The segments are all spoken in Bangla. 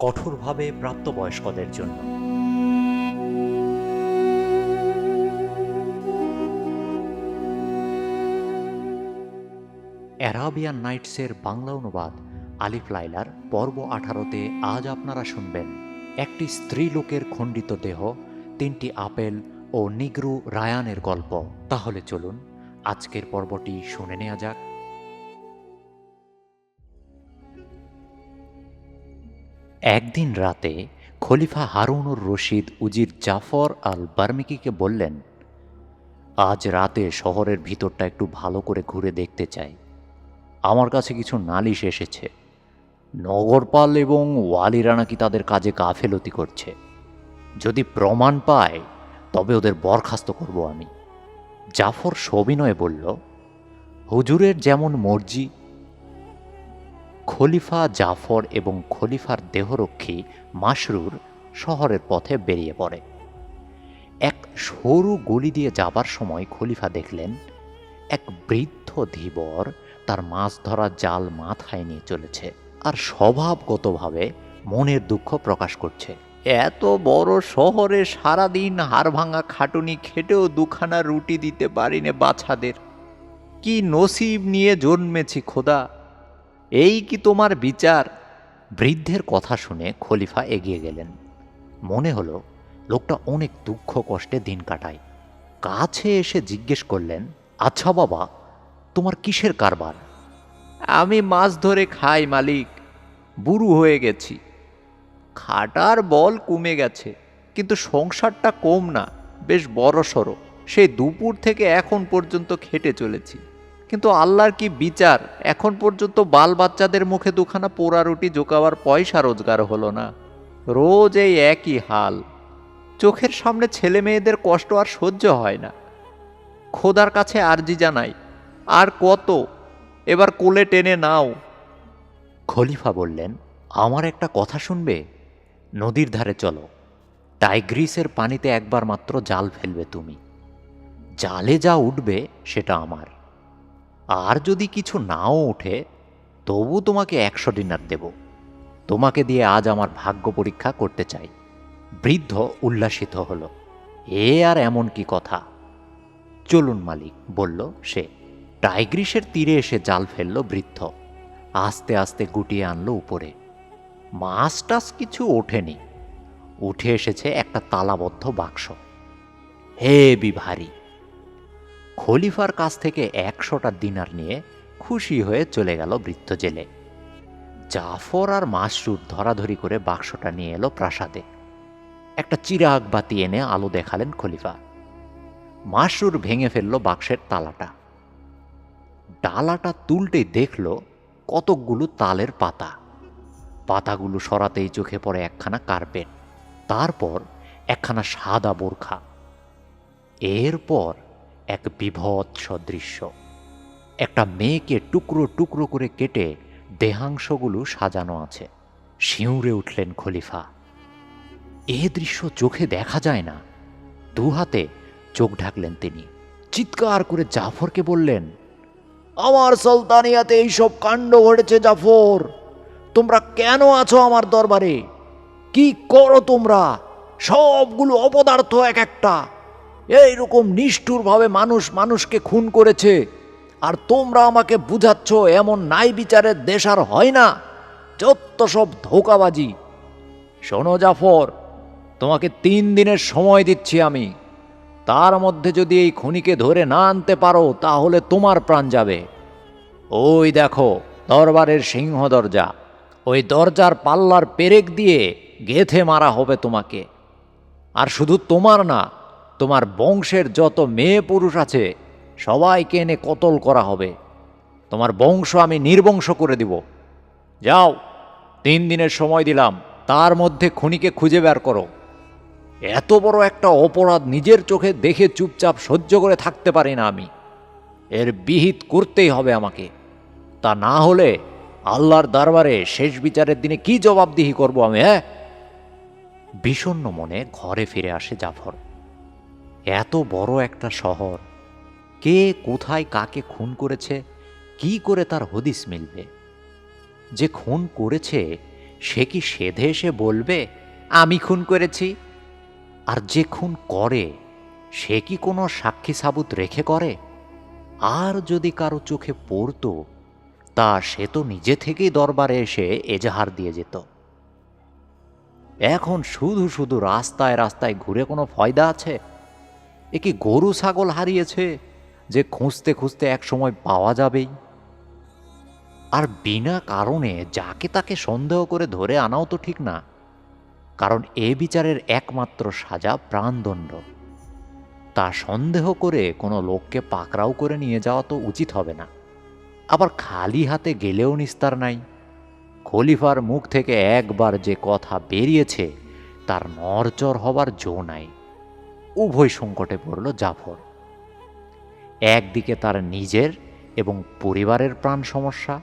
কঠোরভাবে প্রাপ্তবয়স্কদের জন্য। অ্যারাবিয়ান নাইটসের বাংলা অনুবাদ আলিফ লাইলার পর্ব আঠারোতে আজ আপনারা শুনবেন। একটি স্ত্রী লোকের খণ্ডিত দেহ, তিনটি আপেল ও নিগ্রু রায়ানের গল্প। তাহলে চলুন, আজকের পর্বটি শুনে নেওয়া যাক। একদিন রাতে খলিফা হারুনুর রশিদ উজির জাফর আল বার্মিকিকে বললেন, আজ রাতে শহরের ভিতরটা একটু ভালো করে ঘুরে দেখতে চাই। আমার কাছে কিছু নালিশ এসেছে। নগরপাল এবং ওয়ালিরা নাকি তাদের কাজে গাফেলতি করছে? যদি প্রমাণ পায়, তবে ওদের বরখাস্ত করব আমি। জাফর সবিনয়ে বলল, হুজুরের যেমন মর্জি খলিফা জাফর এবং খলিফার দেহরক্ষী মাসরুর শহরের পথে বেরিয়ে পড়ে। এক সরু গলি দিয়ে যাবার সময় খলিফা দেখলেন, এক বৃদ্ধ ধীবর তার মাছ ধরার জাল মাথায় নিয়ে চলেছে আর স্বভাবগতভাবে মনের দুঃখ প্রকাশ করছে। এত বড় শহরে সারাদিন হাড় ভাঙা খাটুনি খেটেও দুখানা রুটি দিতে পারিনে বাছাদের। কি নসিব নিয়ে জন্মেছি খোদা। এই কি তোমার বিচার? বৃদ্ধের কথা শুনে খলিফা এগিয়ে গেলেন। মনে হলো লোকটা অনেক দুঃখ কষ্টে দিন কাটায়। কাছে এসে জিজ্ঞেস করলেন আচ্ছা বাবা, তোমার কিসের কারবার? আমি মাছ ধরে খাই, মালিক। বুড়ু হয়ে গেছি। খাটার বল কমে গেছে, কিন্তু সংসারটা কম না, বেশ বড় সড়ো সেই দুপুর থেকে এখন পর্যন্ত খেটে চলেছি। কিন্তু আল্লাহর কি বিচার? এখন পর্যন্ত বাল বাচ্চাদের মুখে দুখানা পোড়া রুটি জোকাবার পয়সা রোজগার হলো না। রোজ এই একই হাল। চোখের সামনে ছেলে মেয়েদের কষ্ট আর সহ্য হয় না। খোদার কাছে আরজি জানাই, আর কত? এবার কোলে টেনে নাও। খলিফা বললেন, আমার একটা কথা শুনবে? নদীর ধারে চলো। টাইগ্রিসের পানিতে একবার মাত্র জাল ফেলবে তুমি। জালে যা উঠবে সেটা আমার। আর যদি কিছু নাও ওঠে, তবু তোমাকে একশো ডিনার দেব। তোমাকে দিয়ে আজ আমার ভাগ্য পরীক্ষা করতে চাই। বৃদ্ধ উল্লাসিত হলো। এ আর এমন কি কথা? চলুন মালিক, বলল সে। টাইগ্রিসের তীরে এসে জাল ফেলল বৃদ্ধ। আস্তে আস্তে গুটিয়ে আনলো উপরে। মাছ টাস কিছু ওঠেনি। উঠে এসেছে একটা তালাবদ্ধ বাক্স। হে বিভারী খলিফার কাছ থেকে একশোটা দিনার নিয়ে খুশি হয়ে চলে গেল বৃদ্ধ জেলে। জাফর আর মাসরুর ধরাধরি করে বাক্সটা নিয়ে এলো প্রাসাদে। একটা চিরাগ বাতি এনে আলো দেখালেন খলিফা। মাসরুর ভেঙে ফেলল বাক্সের তালাটা। ডালাটা তুলতেই দেখল কতকগুলো তালের পাতা। পাতাগুলো সরাতেই চোখে পড়ে একখানা কার্পেট, তারপর একখানা সাদা বোরখা। এরপর এক বিভৎস দৃশ্য। একটা মেয়েকে টুকরো টুকরো করে কেটে দেহাংশগুলো সাজানো আছে। শিউরে উঠলেন খলিফা। এ দৃশ্য চোখে দেখা যায় না। দু হাতে চোখ ঢাকলেন তিনি। চিৎকার করে জাফরকে বললেন, আমার সুলতানিয়াতে এইসব কাণ্ড ঘটেছে জাফর। তোমরা কেন আছো আমার দরবারে? কি করো তোমরা? সবগুলো অপদার্থ এক একটা। এইরকম নিষ্ঠুরভাবে মানুষ মানুষকে খুন করেছে। আর তোমরা আমাকে বুঝাচ্ছ, এমন নাই বিচারের দেশ আর হয় না। যত সব ধোকাবাজি। শোনো জাফর, তোমাকে তিন দিনের সময় দিচ্ছি আমি। তার মধ্যে যদি এই খুনিকে ধরে না আনতে পারো, তাহলে তোমার প্রাণ যাবে। ওই দেখো, দরবারের সিংহ দরজা। ওই দরজার পাল্লার পেরেক দিয়ে গেথে মারা হবে তোমাকে। আর শুধু তোমার না তোমার বংশের যত মেয়ে পুরুষ আছে, সবাইকে এনে কতল করা হবে। তোমার বংশ আমি নির্বংশ করে দিব। যাও, তিন দিনের সময় দিলাম, তার মধ্যে খুনিকে খুঁজে বের করো। এত বড় একটা অপরাধ নিজের চোখে দেখে চুপচাপ সহ্য করে থাকতে পারি না আমি। এর বিহিত করতেই হবে আমাকে। তা না হলে আল্লাহর দরবারে শেষ বিচারের দিনে কি জবাবদিহি করব আমি হ্যাঁ? বিষণ্ণ মনে ঘরে ফিরে আসে জাফর। এত বড় একটা শহর। কে কোথায় কাকে খুন করেছে, কি করে তার হদিস মিলবে? যে খুন করেছে, সে কি সেধে এসে বলবে, আমি খুন করেছি আর যে খুন করে, সে কি কোনো সাক্ষী সাবুত রেখে করে? আর যদি কারও চোখে পড়তো, তা সে তো নিজে থেকেই দরবারে এসে এজাহার দিয়ে যেত। এখন শুধু শুধু রাস্তায় রাস্তায় ঘুরে কোনো ফয়দা আছে? এ কি গরু, ছাগল হারিয়েছে যে খুঁজতে খুঁজতে এক সময় পাওয়া যাবেই? আর বিনা কারণে যাকে তাকে সন্দেহ করে ধরে আনাও তো ঠিক না, কারণ এ বিচারের একমাত্র সাজা প্রাণদণ্ড। তা সন্দেহ করে কোনো লোককে পাকড়াও করে নিয়ে যাওয়া তো উচিত হবে না। আবার খালি হাতে গেলেও নিস্তার নাই। খলিফার মুখ থেকে একবার যে কথা বেরিয়েছে, তার নরচর হবার জো নাই। উভয় সংকটে পড়ল জাফর। একদিকে তার নিজের এবং পরিবারের প্রাণ সমস্যা,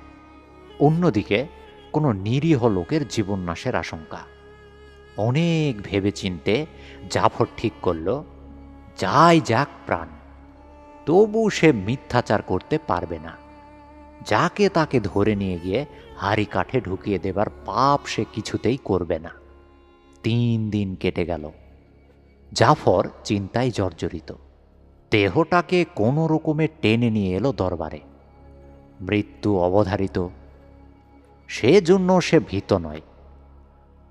অন্যদিকে কোনো নিরীহ লোকের জীবন নাশের আশঙ্কা। অনেক ভেবে চিনতে জাফর ঠিক করল, যাই যাক প্রাণ, তবু সে মিথ্যাচার করতে পারবে না। যাকে তাকে ধরে নিয়ে গিয়ে হাড়ি কাঠে ঢুকিয়ে দেবার পাপ সে কিছুতেই করবে না। তিন দিন কেটে গেল। জাফর চিন্তায় জর্জরিত। দেহটাকে কোনো রকমে টেনে নিয়ে এলো দরবারে। মৃত্যু অবধারিত। সেজন্য সে ভীত নয়।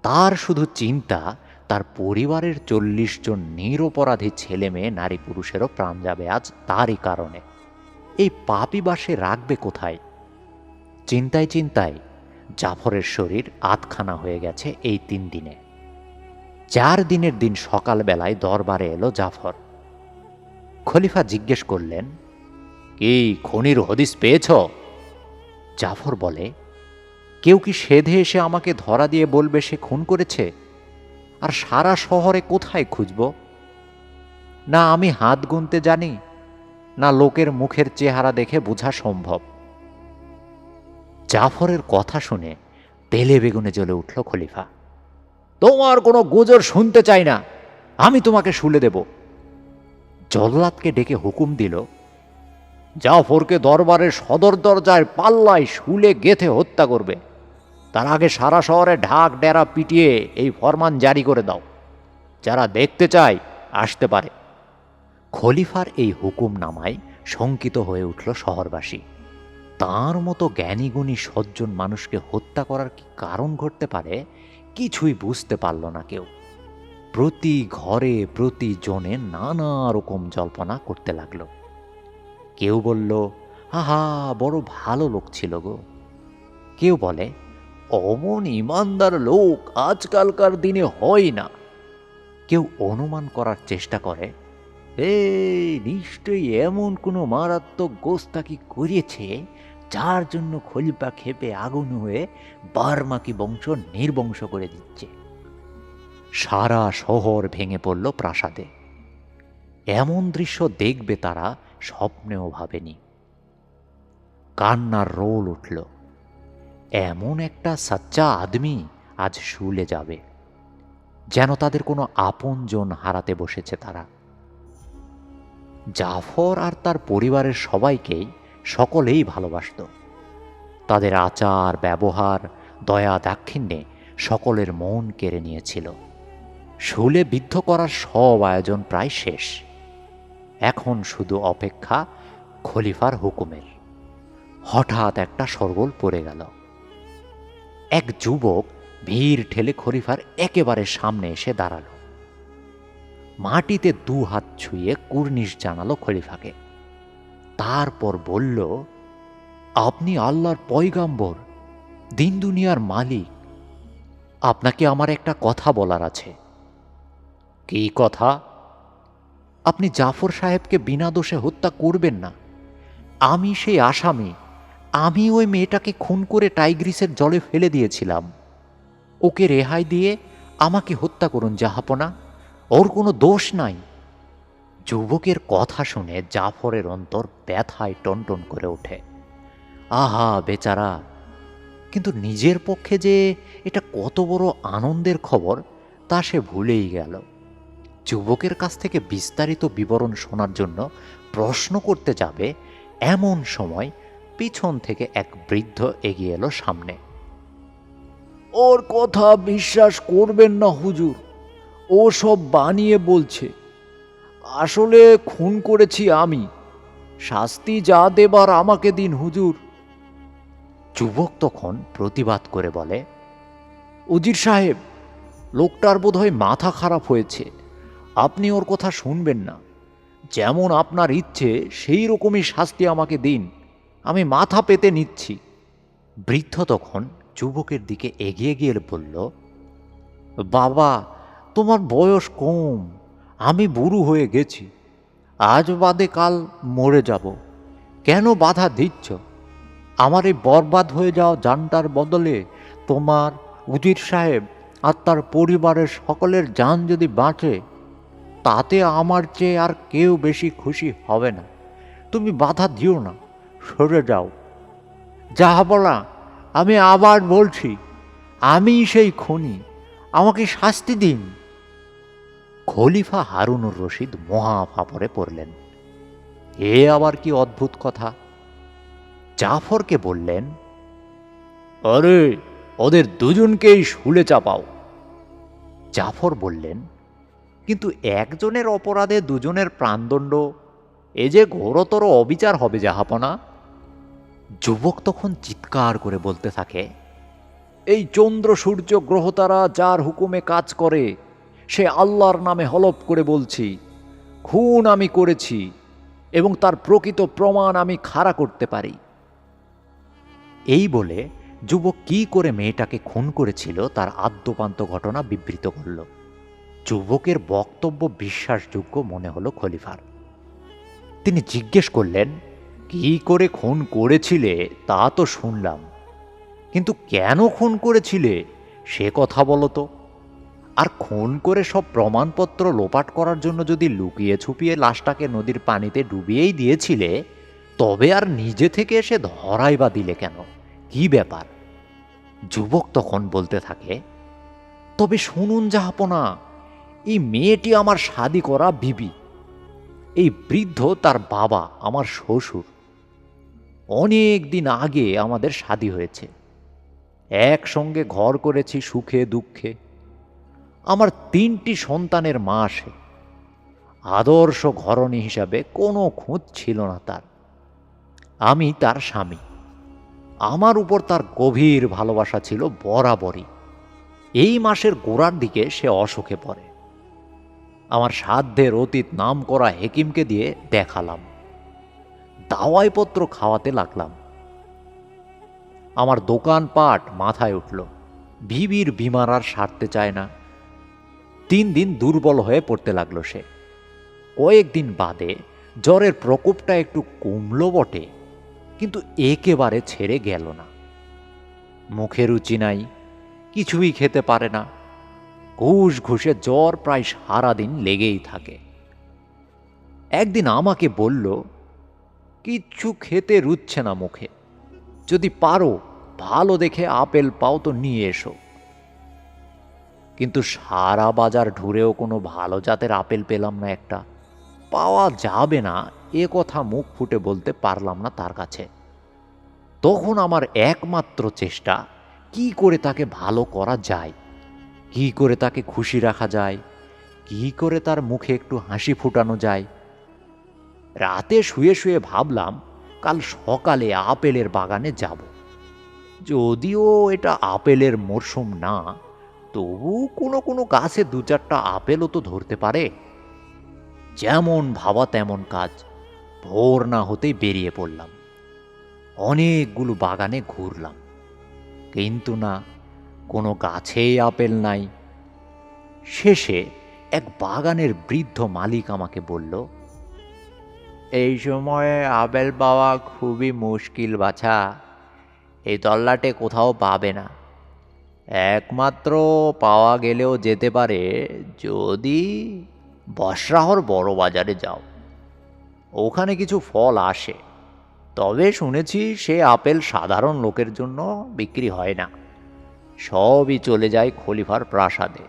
তার শুধু চিন্তা, তার পরিবারের চল্লিশ জন নিরপরাধী ছেলে মেয়ে, নারী পুরুষেরও প্রাণ যাবে আজ তারই কারণে। এই পাপি বাসে রাখবে কোথায়? চিন্তায় চিন্তায় জাফরের শরীর আতখানা হয়ে গেছে এই তিন দিনে। চার দিনের দিন সকালবেলায় দরবারে এলো জাফর। খলিফা জিজ্ঞেস করলেন, কি খনির হদিস পেয়েছ? জাফর বলে, কেউ কি সেধে এসে আমাকে ধরা দিয়ে বলবে সে খুন করেছে? আর সারা শহরে কোথায় খুঁজব? না আমি হাত গুনতে জানি, না লোকের মুখের চেহারা দেখে বোঝা সম্ভব। জাফরের কথা শুনে তেলে বেগুনে জ্বলে উঠল খলিফা। তোমার কোনো গুজর শুনতে চাই না। আমি তোমাকে শুলে দেব। জল্লাদকে ডেকে হুকুম দিল, জাফরকে দরবারের সদর দরজায় পাল্লায় শুলে গেথে হত্যা করবে। তার আগে সারা শহরে ঢাক ডেরা পিটিয়ে এই ফরমান জারি করে দাও। যারা দেখতে চায়, আসতে পারে। খলিফার এই হুকুম নামায় শঙ্কিত হয়ে উঠল শহরবাসী। তার মতো জ্ঞানীগুণী সজ্জন মানুষকে হত্যা করার কি কারণ ঘটতে পারে? কিছুই বুঝতে পারল না কেউ। প্রতি ঘরে প্রতি জনে নানা রকম জল্পনা করতে লাগল। কেউ বলল, আহা, বড় ভালো লোক ছিল গো। কেউ বলে, অমন ইমানদার লোক আজকালকার দিনে হয় না। কেউ অনুমান করার চেষ্টা করে, এই নিশ্চয়ই এমন কোনো মারাত্মক গোস্তাকি করিয়েছে যার জন্য খলিফা খেপে আগুন হয়ে বারমাকি বংশ নির্বংশ করে দিচ্ছে। সারা শহর ভেঙে পড়ল প্রাসাদে। এমন দৃশ্য দেখবে তারা স্বপ্নেও ভাবেনি। কান্নার রোল উঠল। এমন একটা সাচ্চা আদমি আজ শুলে যাবে, যেন তাদের কোনো আপনজন হারাতে বসেছে তারা। জাফর আর তার পরিবারের সবাইকেই সকলেই ভালোবাসত। তাদের আচার, ব্যবহার, দয়া, দাক্ষিণ্যে সকলের মন কেড়ে নিয়েছিল। শুলে বিদ্ধ করার সব আয়োজন প্রায় শেষ। এখন শুধু অপেক্ষা খলিফার হুকুমের। হঠাৎ একটা সরগোল পড়ে গেল। এক যুবক ভিড় ঠেলে খলিফার একেবারে সামনে এসে দাঁড়াল। মাটিতে দু হাত ছুঁয়ে কুর্নিশ জানালো খলিফাকে। তারপর বলল, আপনি আল্লাহর পয়গাম্বর, দিন দুনিয়ার মালিক। আপনাকে আমার একটা কথা বলার আছে। কি কথা? আপনি জাফর সাহেবকে বিনা দোষে হত্যা করবেন না। আমি সেই আসামি। আমি ওই মেয়েটাকে খুন করে টাইগ্রিসের জলে ফেলে দিয়েছিলাম। ওকে রেহাই দিয়ে আমাকে হত্যা করুন, জাহাপনা। ওর কোনো দোষ নাই। যুবকের কথা শুনে জাফরের অন্তর ব্যথায় টনটন করে ওঠে। আহা, বেচারা! কিন্তু নিজের পক্ষে যে এটা কত বড় আনন্দের খবর, তা সে ভুলেই গেল। যুবকের কাছ থেকে বিস্তারিত বিবরণ শোনার জন্য প্রশ্ন করতে যাবে এমন সময় পিছন থেকে এক বৃদ্ধ এগিয়ে এলো সামনে। ওর কথা বিশ্বাস করবেন না হুজুর। ও সব বানিয়ে বলছে। আসলে খুন করেছি আমি। শাস্তি যা দেবার আমাকে দিন, হুজুর। যুবক তখন প্রতিবাদ করে বলে, উজির সাহেব, লোকটার বোধহয় মাথা খারাপ হয়েছে। আপনি ওর কথা শুনবেন না। যেমন আপনার ইচ্ছে, সেই রকমই শাস্তি আমাকে দিন। আমি মাথা পেতে নিচ্ছি। বৃদ্ধ তখন যুবকের দিকে এগিয়ে গিয়ে বলল, বাবা, তোমার বয়স কম। আমি বুড়ো হয়ে গেছি। আজ বাদে কাল মরে যাব। কেন বাধা দিচ্ছ? আমার এই বরবাদ হয়ে যাওয়া জানটার বদলে তোমার উজির সাহেব আর তার পরিবারের সকলের যান যদি বাঁচে, তাতে আমার চেয়ে আর কেউ বেশি খুশি হবে না। তুমি বাধা দিও না, সরে যাও। যাহা বলা, আমি আবার বলছি আমি সেই খুনি, আমাকে শাস্তি দিন। খলিফা হারুনুর রশিদ মহা ফাপড়ে পড়লেন। এ আবার কি অদ্ভুত কথা? জাফরকে বললেন আরে ওদের দুজনকেই শুলে চাপাও। জাফর বললেন কিন্তু একজনের অপরাধে দুজনের প্রাণদণ্ড এ যে ঘোরতর অবিচার হবে জাহাপনা। যুবক তখন চিৎকার করে বলতে থাকে এই চন্দ্র সূর্য গ্রহতারা যার হুকুমে কাজ করে সে আল্লাহর নামে হলপ করে বলছি, খুন আমি করেছি এবং তার প্রকৃত প্রমাণ আমি খাড়া করতে পারি। এই বলে যুবক কি করে মেয়েটাকে খুন করেছিল তার আদ্যপান্ত ঘটনা বিবৃত করল। যুবকের বক্তব্য বিশ্বাসযোগ্য মনে হলো খলিফার। তিনি জিজ্ঞেস করলেন, কি করে খুন করেছিলে তা তো শুনলাম, কিন্তু কেন খুন করেছিলে সে কথা বলো তো। আর খুন করে সব প্রমাণপত্র লোপাট করার জন্য যদি লুকিয়ে ছুপিয়ে লাশটাকে নদীর পানিতে ডুবিয়েই দিয়েছিলে, তবে আর নিজে থেকে এসে ধরাই বা দিলে কেন? কি ব্যাপার? যুবক তখন বলতে থাকে, তবে শুনুন যাহাপনা, এই মেয়েটি আমার শাদি করা বিবি। এই বৃদ্ধ তার বাবা, আমার শ্বশুর। অনেক দিন আগে আমাদের শাদি হয়েছে। একসঙ্গে ঘর করেছি সুখে দুঃখে। আমার তিনটি সন্তানের মা সে আদর্শ ঘরণী হিসাবে কোনো খুঁত ছিল না তার। আমি তার স্বামী। আমার উপর তার গভীর ভালোবাসা ছিল বরাবরই। এই মাসের গোড়ার দিকে সে অসুখে পড়ে। আমার সাধ্যের অতীত নাম করা হেকিমকে দিয়ে দেখালাম। দাওয়াইপত্র খাওয়াতে লাগলাম। আমার দোকানপাট মাথায় উঠল। ভিবির বিমার আর সারতে চায় না। তিন দিন দুর্বল হয়ে পড়তে লাগল সে। কয়েকদিন বাদে জ্বরের প্রকোপটা একটু কমলো বটে, কিন্তু একেবারে ছেড়ে গেল না। মুখে রুচি নাই, কিছুই খেতে পারে না। ঘুষ ঘুষে জ্বর প্রায় সারাদিন লেগেই থাকে। একদিন আমাকে বলল কিচ্ছু খেতে রুচ্ছে না মুখে। যদি পারো, ভালো দেখে আপেল পাও তো নিয়ে এসো। কিন্তু সারা বাজার ঢুরেও কোনো ভালো জাতের আপেল পেলাম না একটা। পাওয়া যাবে না, এ কথা মুখ ফুটে বলতে পারলাম না তার কাছে। তখন আমার একমাত্র চেষ্টা, কি করে তাকে ভালো করা যায়? কি করে তাকে খুশি রাখা যায়? কি করে তার মুখে একটু হাসি ফুটানো যায়? রাতে শুয়ে শুয়ে ভাবলাম, কাল সকালে আপেলের বাগানে যাব। যদিও এটা আপেলের মরশুম না তবু কোনো কোনো গাছে দু চারটা আপেলও তো ধরতে পারে। যেমন ভাবা তেমন কাজ, ভোর না হতেই বেরিয়ে পড়লাম। অনেকগুলো বাগানে ঘুরলাম। কিন্তু না, কোনো গাছেই আপেল নাই। শেষে এক বাগানের বৃদ্ধ মালিক আমাকে বলল, এই সময়ে আপেল পাওয়া খুবই মুশকিল বাছা। এই তল্লাটে কোথাও পাবে না। একমাত্র পাওয়া গেলেও যেতে পারে যদি বসরাহর বড় বাজারে যাও। ওখানে কিছু ফল আসে। তবে শুনেছি সে আপেল সাধারণ লোকের জন্য বিক্রি হয় না। সবই চলে যায় খলিফার প্রাসাদে।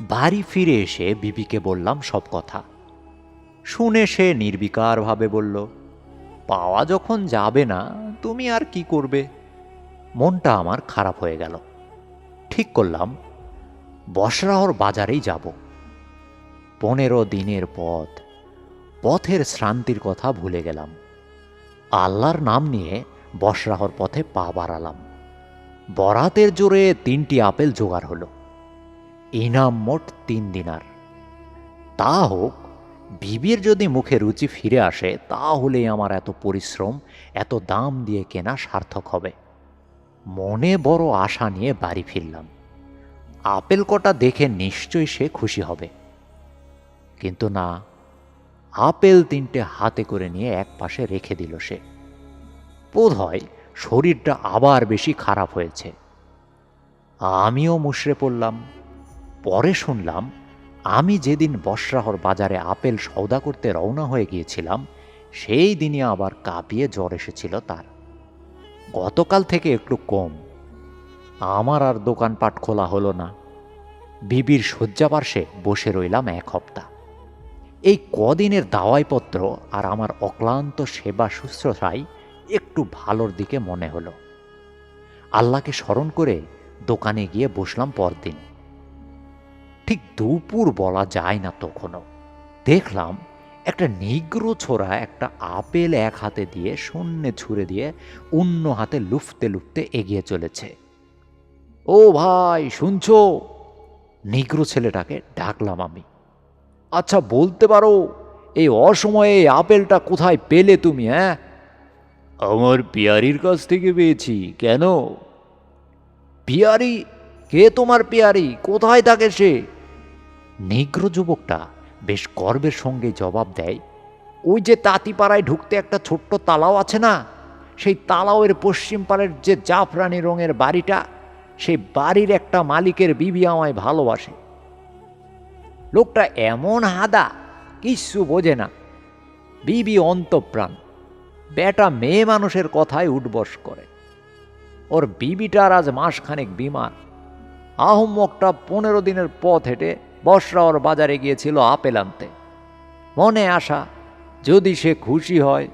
বাড়ি ফিরে এসে বিবিকে বললাম সব কথা। শুনে সে নির্বিকারভাবে বলল, পাওয়া যখন যাবে না, তুমি আর কি করবে? মনটা আমার খারাপ হয়ে গেল। ঠিক করলাম, বসরাহর বাজারেই যাব। পনেরো দিনের পথ, পথের শ্রান্তির কথা ভুলে গেলাম। আল্লাহর নাম নিয়ে বসরাহর পথে পা বাড়ালাম। বরাতের জোরে তিনটি আপেল জোগাড় হলো। ইনাম মোট তিন দিনার। তা হোক, বিবির যদি মুখে রুচি ফিরে আসে তাহলেই আমার এত পরিশ্রম, এত দাম দিয়ে কেনা সার্থক হবে। মনে বড় আশা নিয়ে বাড়ি ফিরলাম। আপেল কটা দেখে নিশ্চয়ই সে খুশি হবে। কিন্তু না, আপেল তিনটে হাতে করে নিয়ে এক পাশে রেখে দিল সে। বোধ হয় শরীরটা আবার বেশি খারাপ হয়েছে। আমিও মুশড়ে পড়লাম। পরে শুনলাম, আমি যেদিন বসরাহর বাজারে আপেল সওদা করতে রওনা হয়ে গিয়েছিলাম, সেই দিনই আবার কাঁপিয়ে জ্বর এসেছিল তার। গতকাল থেকে একটু কম। আমার আর দোকানপাট খোলা হলো না। বিবির শয্যাপার্শ্বে বসে রইলাম এক হপ্তাহ। এই কদিনের দাওয়াইপত্র আর আমার অক্লান্ত সেবা শুশ্রূষায় একটু ভালোর দিকে মনে হলো। আল্লাহকে স্মরণ করে দোকানে গিয়ে বসলাম পরদিন। ঠিক দুপুর বলা যায় না তখনও। দেখলাম একটা নিগ্র ছোড়া একটা আপেল এক হাতে দিয়ে শূন্যে ছুঁড়ে দিয়ে অন্য হাতে লুফতে লুফতে এগিয়ে চলেছে। ও ভাই শুনছো? নিগ্রো ছেলেটাকে ডাকলাম আমি। আচ্ছা বলতে পারো এই অসময়ে আপেলটা কোথায় পেলে তুমি হ্যাঁ? আমার পিয়ারির কাছ থেকে পেয়েছি কেন? পিয়ারি? কে তোমার পিয়ারি? কোথায় থাকে সে? নিগ্র যুবকটা বেশ গর্বের সঙ্গে জবাব দেয়, ওই যে তাঁতিপাড়ায় ঢুকতে একটা ছোট্ট তালাও আছে না? সেই তালাওয়ের পশ্চিম পাড়ের যে জাফরানি রঙের বাড়িটা, সেই বাড়ির একটা মালিকের বিবি আমায় ভালোবাসে। লোকটা এমন হাদা, কিচ্ছু বোঝে না। বিবি অন্তপ্রাণ। বেটা মেয়ে মানুষের কথায় উঠবস করে। ওর বিবিটার আজ মাসখানেক বিমার। আহম্মকটা পনেরো দিনের পথ হেঁটে বসরাওর বাজারে গিয়েছিল আপেল আনতে। মনে আশা, যদি সে খুশি হয়,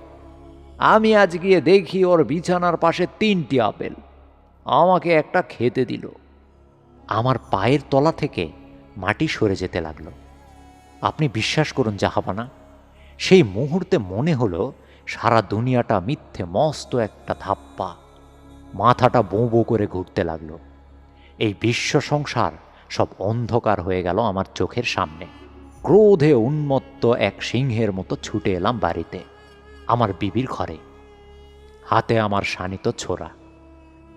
আমি আজ গিয়ে দেখি ওর বিছানার পাশে তিনটি আপেল। আমাকে একটা খেতে দিল। আমার পায়ের তলা থেকে মাটি সরে যেতে লাগল। আপনি বিশ্বাস করুন জাহাবানা, সেই মুহূর্তে মনে হলো সারা দুনিয়াটা মিথ্যে, মস্ত একটা ধাপ্পা। মাথাটা বো বো করে ঘুরতে লাগল। এই বিশ্ব সংসার সব অন্ধকার হয়ে গেল আমার চোখের সামনে। ক্রোধে উন্মত্ত এক সিংহের মতো ছুটে এলাম বাড়িতে, আমার বিবির ঘরে। হাতে আমার শানিত ছোড়া।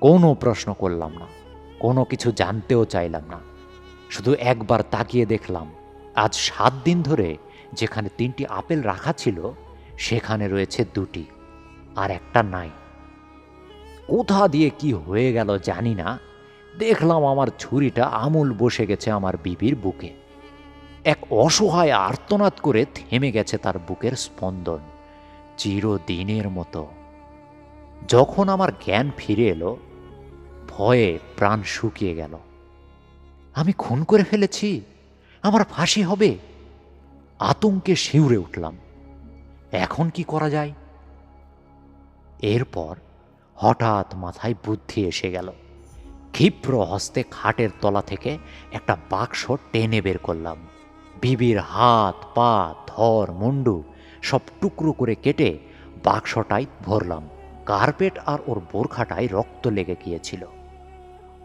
কোনো প্রশ্ন করলাম না, কোনো কিছু জানতেও চাইলাম না। শুধু একবার তাকিয়ে দেখলাম, আজ সাত দিন ধরে যেখানে তিনটি আপেল রাখা ছিল, সেখানে রয়েছে দুটি, আর একটা নাই। কোথা দিয়ে কি হয়ে গেল জানি না দেখলাম আমার ছুরিটা আমূল বসে গেছে আমার বিবির বুকে। এক অসহায় আর্তনাদ করে থেমে গেছে তার বুকের স্পন্দন, চিরদিনের মতো। যখন আমার জ্ঞান ফিরে এলো, ভয়ে প্রাণ শুকিয়ে গেল। আমি খুন করে ফেলেছি, আমার ফাঁসি হবে, আতঙ্কে শিউরে উঠলাম। এখন কি করা যায়? এরপর হঠাৎ মাথায় বুদ্ধি এসে গেল। ক্ষিপ্র হস্তে খাটের তলা থেকে একটা বাক্স টেনে বের করলাম। বিবির হাত, পা, ধর, মুন্ডু সব টুকরো করে কেটে বাক্সটাই ভরলাম। কার্পেট আর ওর বোরখাটায় রক্ত লেগে গিয়েছিল।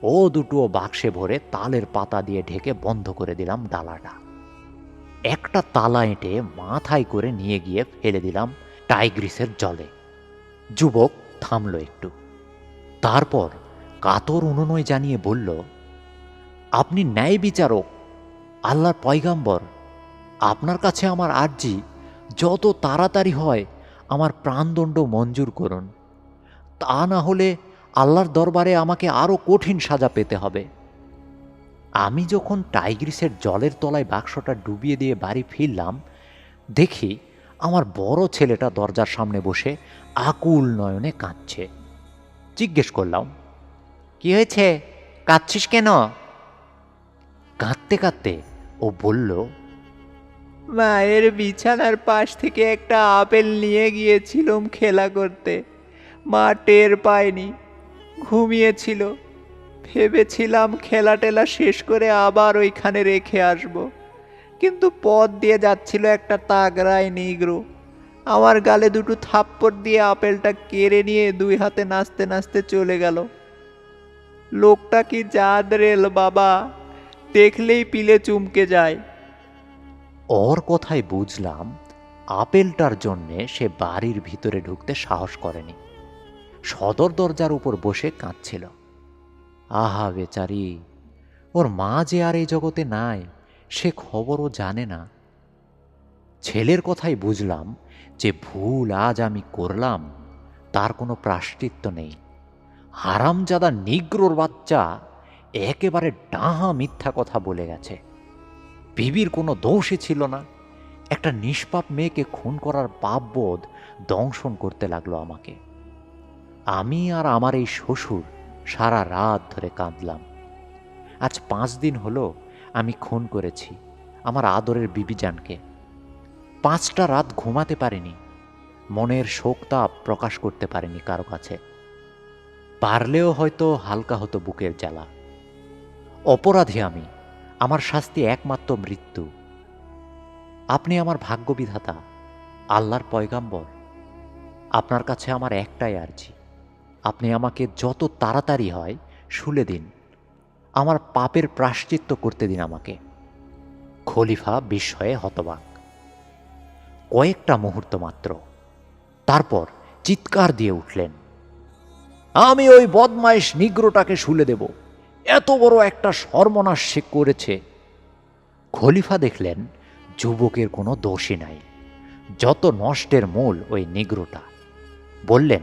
ও দুটো বাক্সে ভরে তালের পাতা দিয়ে ঢেকে বন্ধ করে দিলাম ডালাটা একটা তালা এঁটে মাথায় করে নিয়ে গিয়ে ফেলে দিলাম টাইগ্রিসের জলে। যুবক থামল একটু। তারপর কাতর অনুনয় জানিয়ে বলল, আপনি ন্যায় বিচারক, আল্লাহর পয়গাম্বর। আপনার কাছে আমার আর্জি যত তাড়াতাড়ি হয়, আমার প্রাণদণ্ড মঞ্জুর করুন। তা না হলে আল্লাহর দরবারে আমাকে আরও কঠিন সাজা পেতে হবে। আমি যখন টাইগ্রিসের জলের তলায় বাক্সটা ডুবিয়ে দিয়ে বাড়ি ফিরলাম, দেখি আমার বড় ছেলেটা দরজার সামনে বসে আকুল নয়নে কাঁদছে। জিজ্ঞেস করলাম কি হয়েছে? কাঁদছিস কেন? কাঁদতে কাঁদতে ও বলল, মায়ের বিছানার পাশ থেকে একটা আপেল নিয়ে গিয়েছিলাম খেলা করতে। মা টের পায়নি, ঘুমিয়েছিল। ভেবেছিলাম খেলা টেলা শেষ করে আবার ওইখানে রেখে আসব। কিন্তু পথ দিয়ে যাচ্ছিল একটা তাগড়ায় নিগ্রো আমার গালে দুটো থাপ্পড় দিয়ে আপেলটা কেড়ে নিয়ে দুই হাতে নাচতে নাচতে চলে গেল। লোকটা কি জাদ রেল, বাবা? দেখলেই পিলে চুমকে যায়। ওর কথাই বুঝলাম, আপেলটার জন্যে সে বাড়ির ভিতরে ঢুকতে সাহস করেনি। সদর দরজার উপর বসে কাঁদছিল। আহা বেচারি, ওর মা যে আর এই জগতে নাই, সে খবরও জানে না। ছেলের কথাই বুঝলাম যে ভুল আজ আমি করলাম, তার কোনো প্রাশ্চিত্য নেই। হারামজাদা নিগ্রোর বাচ্চা একেবারে ডাহা মিথ্যা কথা বলে গেছে। বিবির কোনো দোষই ছিল না। একটা নিষ্পাপ মেয়েকে খুন করার পাপবোধ দংশন করতে লাগল আমাকে। আমি আর আমার এই শ্বশুর সারা রাত ধরে কাঁদলাম। আজ পাঁচ দিন হলো আমি খুন করেছি আমার আদরের বিবিজানকে। পাঁচটা রাত ঘুমাতে পারিনি। মনের শোকতাপ প্রকাশ করতে পারিনি কারও কাছে। পারলেও হয়তো হালকা হতো বুকের জ্বালা। অপরাধী আমি, আমার শাস্তি একমাত্র মৃত্যু। আপনি আমার ভাগ্যবিধাতা, আল্লাহর পয়গাম্বর। আপনার কাছে আমার একটাই আর্জি। আপনি আমাকে যত তাড়াতাড়ি হয় শুলে দিন। আমার পাপের প্রাশ্চিত্য করতে দিন আমাকে। খলিফা বিস্ময়ে হতবাক। কয়েকটা মুহূর্ত মাত্র। তারপর চিৎকার দিয়ে উঠলেন। আমি ওই বদমাইশ নিগ্রোটাকে শুলে দেব। এত বড় একটা সর্বনাশ সে করেছে। খলিফা দেখলেন, যুবকের কোনো দোষই নাই। যত নষ্টের মূল ওই নিগ্রোটা। বললেন,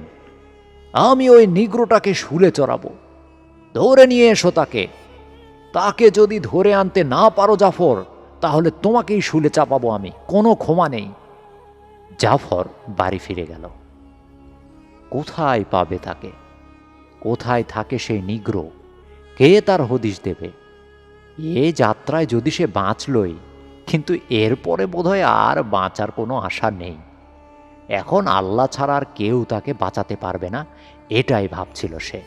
আমি ওই নিগ্রোটাকে শুলে চড়াবো। ধরে নিয়ে এসো তাকে। তাকে যদি ধরে আনতে না পারো জাফর, তাহলে তোমাকেই শুলে চাপাবো আমি। কোনো ক্ষমা নেই। জাফর বাড়ি ফিরে গেল। কোথায় পাবে তাকে? কোথায় থাকে সেই নিগ্র? কে তার হদিশ দেবে? এ যাত্রায় যদি সে বাঁচলই, কিন্তু এরপরে বোধহয় আর বাঁচার কোনো আশা নেই। এখন আল্লাহ ছাড়া আর কেউ তাকে বাঁচাতে পারবে না, এটাই ভাবছিল সে।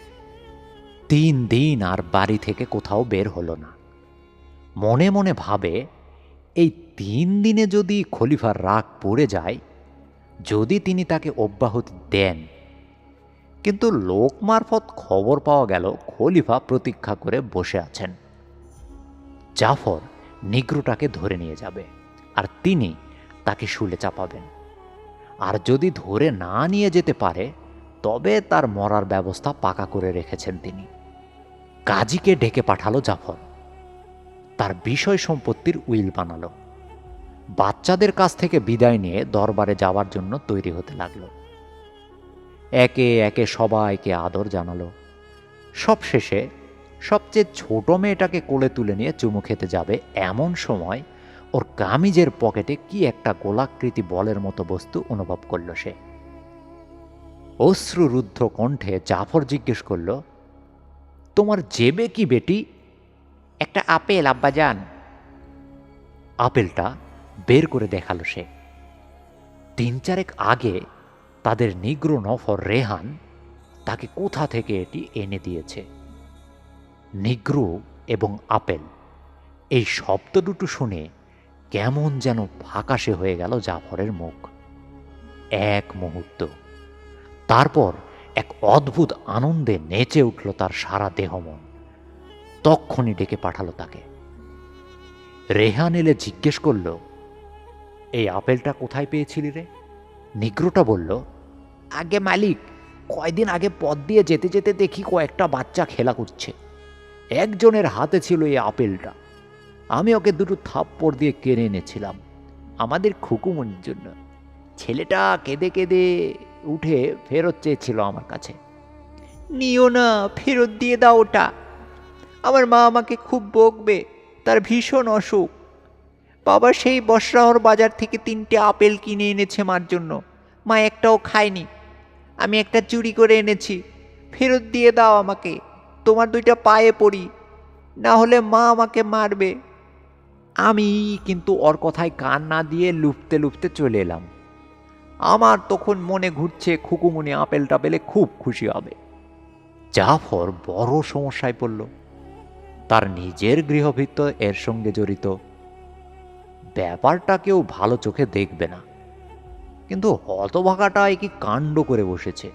তিন দিন আর বাড়ি থেকে কোথাও বের হলো না। মনে মনে ভাবে, এই তিন দিনে যদি খলিফার রাগ পড়ে যায়, যদি তিনি তাকে অব্যাহতি দেন কিন্তু লোক মারফত খবর পাওয়া গেল খলিফা প্রতীক্ষা করে বসে আছেন। জাফর নিগ্রোটাকে ধরে নিয়ে যাবে আর তিনি তাকে শুলে চাপাবেন। আর যদি ধরে না নিয়ে যেতে পারে, তবে তার মরার ব্যবস্থা পাকা করে রেখেছেন তিনি। কাজীকে ডেকে পাঠালো জাফর। তার বিষয় সম্পত্তির উইল বানালো। বাচ্চাদের কাছ থেকে বিদায় নিয়ে দরবারে যাওয়ার জন্য তৈরি হতে লাগল। একে একে সবাইকে আদর জানালো। সবশেষে সবচেয়ে ছোট মেয়েটাকে কোলে তুলে নিয়ে চুমু খেতে যাবে এমন সময় ওর কামিজের পকেটে কি একটা গোলাকৃতি বলের মতো বস্তু অনুভব করল সে। অশ্রুরুদ্ধ কণ্ঠে জাফর জিজ্ঞেস করল, তোমার জেবে কি বেটি? একটা আপেল, আব্বাজান। আপেলটা বের করে দেখাল সে। তিন চারেক আগে তাদের নিগ্র নফর রেহান তাকে কোথা থেকে এটি এনে দিয়েছে? নিগ্রো এবং আপেল। এই শব্দ দুটো শুনে কেমন যেন ফাঁকাশে হয়ে গেল জাফরের মুখ। এক মুহূর্ত। তারপর এক অদ্ভুত আনন্দে নেচে উঠল তার সারা দেহ মন তক্ষণি ডেকে পাঠালো তাকে। রেহান এলে জিজ্ঞেস করল, এই আপেলটা কোথায় পেয়েছিলি রে? নিগ্রোটা বলল আগে মালিক, কয়দিন আগে পথ দিয়ে যেতে যেতে দেখি কয়েকটা বাচ্চা খেলা করছে। একজনের হাতে ছিল এই আপেলটা। আমি ওকে দুটো থাপ্পড় দিয়ে কেড়ে এনেছিলাম, আমাদের খুকুমনির জন্য। ছেলেটা কেঁদে কেঁদে উঠে ফেরত চেয়েছিল আমার কাছে। নিও না, ফেরত দিয়ে দাও ওটা। আমার মা আমাকে খুব বকবে, তার ভীষণ অসুখ। বাবা সেই বসরাহর বাজার থেকে তিনটে আপেল কিনে এনেছে মার জন্য। মা একটাও খায়নি। আমি একটা চুরি করে এনেছি। ফেরত দিয়ে দাও আমাকে। তোমার দুইটা পায়ে পড়ি। না হলে মা আমাকে মারবে। আমি কিন্তু ওর কথায় কান না দিয়ে লুপতে লুপতে চলে এলাম। আমার তখন মনে ঘুরছে, খুকুমুনি আপেলটা পেলে খুব খুশি হবে। জাফর বড় সমস্যায় পড়ল। তার নিজের গৃহভৃত্ত এর সঙ্গে জড়িত। ব্যাপারটা কেউ ভালো চোখে দেখবে না। কিন্তু হতভাগাটা কি কাণ্ড করে বসেছে?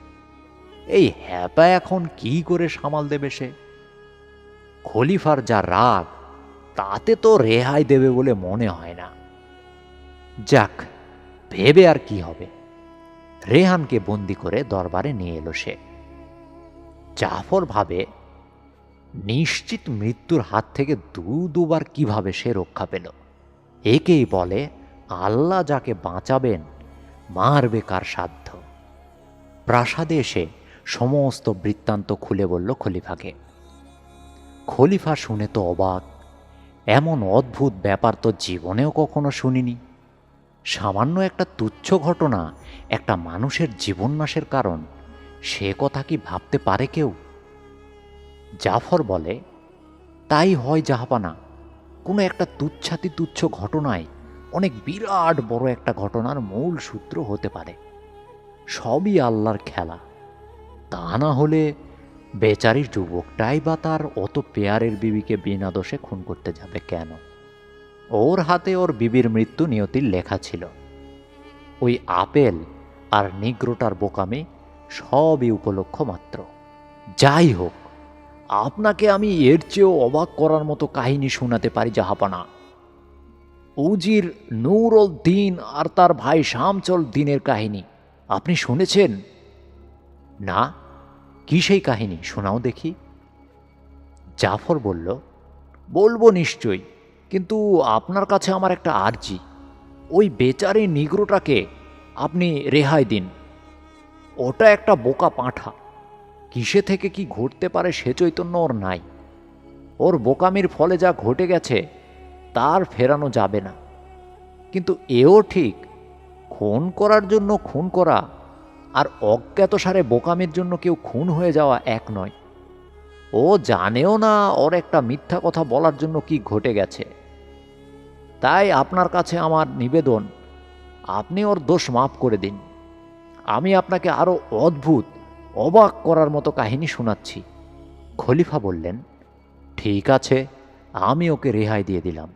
এই হ্যাপা এখন কি করে সামাল দেবে সে? খলিফার যা রাগ, তাতে তো রেহাই দেবে বলে মনে হয় না। যাক, ভেবে আর কি হবে? রেহানকে বন্দি করে দরবারে নিয়ে এলো সে। জাফর ভাবে, নিশ্চিত মৃত্যুর হাত থেকে দু দুবার কীভাবে সে রক্ষা পেল? একেই বলে, আল্লাহ যাকে বাঁচাবেন মারবে কার সাধ্য? প্রাসাদে এসে সমস্ত বৃত্তান্ত খুলে বলল খলিফাকে। খলিফা শুনে তো অবাক। এমন অদ্ভুত ব্যাপার তো জীবনেও কখনো শুনিনি। সামান্য একটা তুচ্ছ ঘটনা একটা মানুষের জীবন নাশের কারণ, সে কথা কি ভাবতে পারে কেউ? জাফর বলে, তাই হয় জাহাপানা। কোনো একটা তুচ্ছাতি তুচ্ছ ঘটনায় অনেক বিরাট বড় একটা ঘটনার মূল সূত্র হতে পারে। সবই আল্লাহর খেলা। তা না হলে বেচারির যুবকটাই বা তার অত পেয়ারের বিবিকে বিনা দোষে খুন করতে যাবে কেন? ওর হাতে ওর বিবির মৃত্যু নিয়তির লেখা ছিল। ওই আপেল আর নিগ্রোটার বোকামি সবই উপলক্ষ মাত্র। যাই হোক, আপনাকে আমি এর চেয়েও অবাক করার মতো কাহিনী শোনাতে পারি জাহাপানা উজির নূরুল দিন আর তার ভাই শামচল দিনের কাহিনী। আপনি শুনেছেন? না। কি সেই কাহিনী? শোনাও দেখি। জাফর বলল, বলব নিশ্চয়ই, কিন্তু আপনার কাছে আমার একটা আর্জি। ওই বেচারি নিগ্রোটাকে আপনি রেহাই দিন। ওটা একটা বোকা পাঁঠা। কিসে থেকে কি ঘটতে পারে সে চৈতন্য ওর নাই। ওর বোকামির ফলে যা ঘটে গেছে তার ফেরানো যাবে না। কিন্তু এও ঠিক, খুন করার জন্য খুন করা আর অজ্ঞাতসারে বোকামির জন্য কেউ খুন হয়ে যাওয়া এক নয়। ও জানেও না ওর একটা মিথ্যা কথা বলার জন্য কি ঘটে গেছে। তাই আপনার কাছে আমার নিবেদন, আপনি ওর দোষ মাফ করে দিন। আমি আপনাকে আরও অদ্ভুত, অবাক করার মতো কাহিনী শোনাচ্ছি। খলিফা বললেন, ঠিক আছে, আমি ওকে রেহাই দিয়ে দিলাম।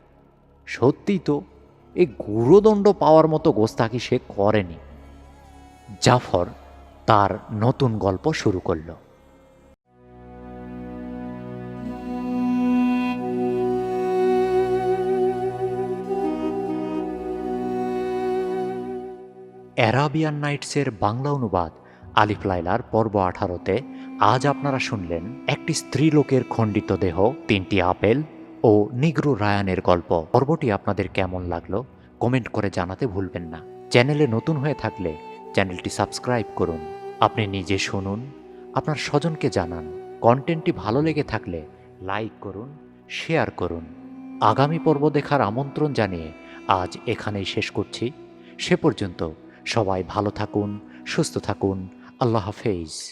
সত্যিই তো, এই গুরুদণ্ড পাওয়ার মতো গোস্তাকি সে করেনি? জাফর তার নতুন গল্প শুরু করল। অ্যারাবিয়ান নাইটসের বাংলা অনুবাদ আলিফ লাইলার পর্ব আঠারোতে আজ আপনারা শুনলেন একটি স্ত্রীলোকের খণ্ডিত দেহ, তিনটি আপেল ও নিগ্রু রায়ানের গল্প। পর্বটি আপনাদের কেমন লাগল? কমেন্ট করে জানাতে ভুলবেন না। চ্যানেলে নতুন হয়ে থাকলে চ্যানেলটি সাবস্ক্রাইব করুন। আপনি নিজে শুনুন, আপনার স্বজনকে জানান। কন্টেন্টটি ভালো লেগে থাকলে লাইক করুন, শেয়ার করুন। আগামী পর্ব দেখার আমন্ত্রণ জানিয়ে আজ এখানেই শেষ করছি। সে পর্যন্ত সবাই ভালো থাকুন, সুস্থ থাকুন। আল্লাহ হাফেজ।